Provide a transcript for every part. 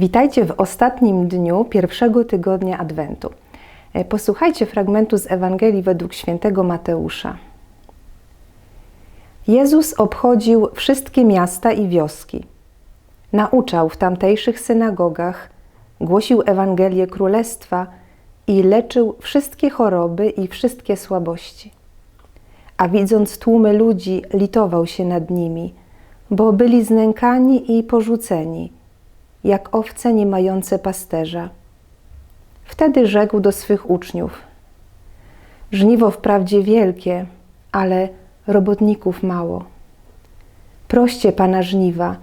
Witajcie w ostatnim dniu pierwszego tygodnia Adwentu. E, Posłuchajcie fragmentu z Ewangelii według świętego Mateusza. Jezus obchodził wszystkie miasta i wioski. Nauczał w tamtejszych synagogach, głosił Ewangelię Królestwa i leczył wszystkie choroby i wszystkie słabości. A widząc tłumy ludzi, litował się nad nimi, bo byli znękani i porzuceni, jak owce nie mające pasterza. Wtedy rzekł do swych uczniów: Żniwo wprawdzie wielkie, ale robotników mało. Proście pana żniwa,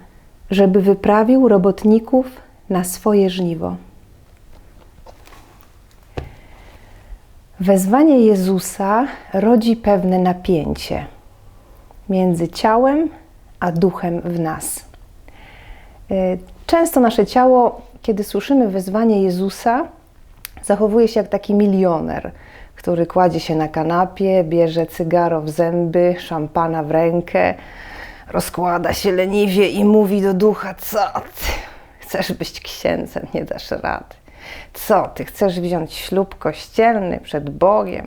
żeby wyprawił robotników na swoje żniwo. Wezwanie Jezusa rodzi pewne napięcie między ciałem a duchem w nas. Często nasze ciało, kiedy słyszymy wezwanie Jezusa, zachowuje się jak taki milioner, który kładzie się na kanapie, bierze cygaro w zęby, szampana w rękę, rozkłada się leniwie i mówi do ducha: Co ty? Chcesz być księdzem, nie dasz rady. Co ty? Chcesz wziąć ślub kościelny przed Bogiem?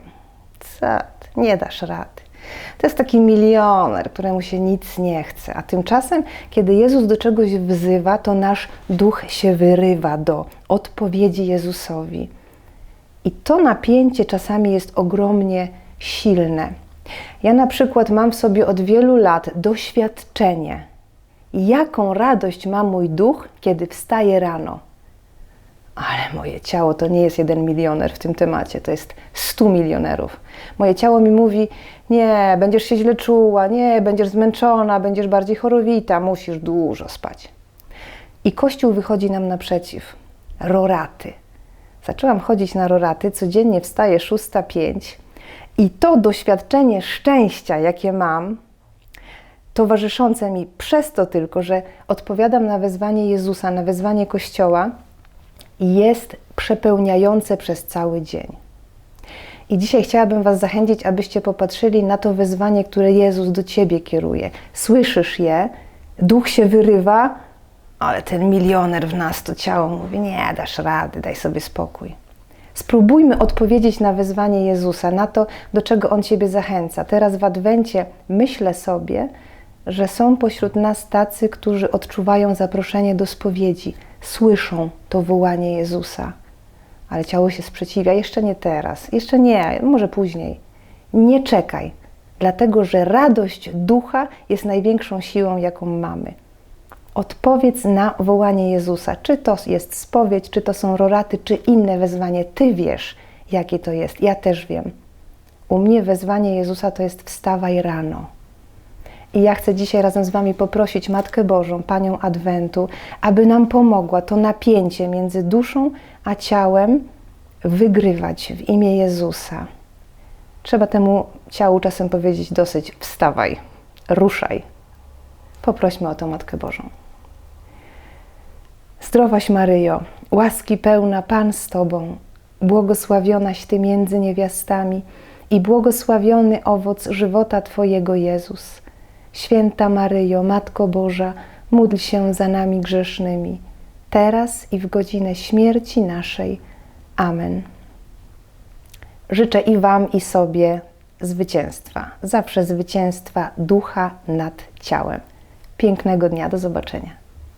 Co ty? Nie dasz rady. To jest taki milioner, któremu się nic nie chce. A tymczasem, kiedy Jezus do czegoś wzywa, to nasz duch się wyrywa do odpowiedzi Jezusowi. I to napięcie czasami jest ogromnie silne. Ja na przykład mam w sobie od wielu lat doświadczenie, jaką radość ma mój duch, kiedy wstaje rano. Ale moje ciało to nie jest jeden milioner w tym temacie, to jest stu milionerów. Moje ciało mi mówi: Nie, będziesz się źle czuła, nie, będziesz zmęczona, będziesz bardziej chorowita, musisz dużo spać. I Kościół wychodzi nam naprzeciw. Roraty. Zaczęłam chodzić na roraty, codziennie wstaję 6.05 i to doświadczenie szczęścia, jakie mam, towarzyszące mi przez to tylko, że odpowiadam na wezwanie Jezusa, na wezwanie Kościoła, jest przepełniające przez cały dzień. I dzisiaj chciałabym Was zachęcić, abyście popatrzyli na to wezwanie, które Jezus do Ciebie kieruje. Słyszysz je, duch się wyrywa, ale ten milioner w nas, to ciało mówi: Nie dasz rady, daj sobie spokój. Spróbujmy odpowiedzieć na wezwanie Jezusa, na to, do czego On Ciebie zachęca. Teraz w Adwencie myślę sobie, że są pośród nas tacy, którzy odczuwają zaproszenie do spowiedzi, słyszą to wołanie Jezusa, ale ciało się sprzeciwia. Jeszcze nie teraz, jeszcze nie, może później. Nie czekaj, dlatego że radość ducha jest największą siłą, jaką mamy. Odpowiedz na wołanie Jezusa. Czy to jest spowiedź, czy to są roraty, czy inne wezwanie. Ty wiesz, jakie to jest. Ja też wiem. U mnie wezwanie Jezusa to jest wstawaj rano. I ja chcę dzisiaj razem z Wami poprosić Matkę Bożą, Panią Adwentu, aby nam pomogła to napięcie między duszą a ciałem wygrywać w imię Jezusa. Trzeba temu ciału czasem powiedzieć dosyć: wstawaj, ruszaj. Poprośmy o to Matkę Bożą. Zdrowaś Maryjo, łaski pełna Pan z Tobą, błogosławionaś Ty między niewiastami i błogosławiony owoc żywota Twojego Jezus. Święta Maryjo, Matko Boża, módl się za nami grzesznymi, teraz i w godzinę śmierci naszej. Amen. Życzę i Wam, i sobie zwycięstwa, zawsze zwycięstwa ducha nad ciałem. Pięknego dnia, do zobaczenia.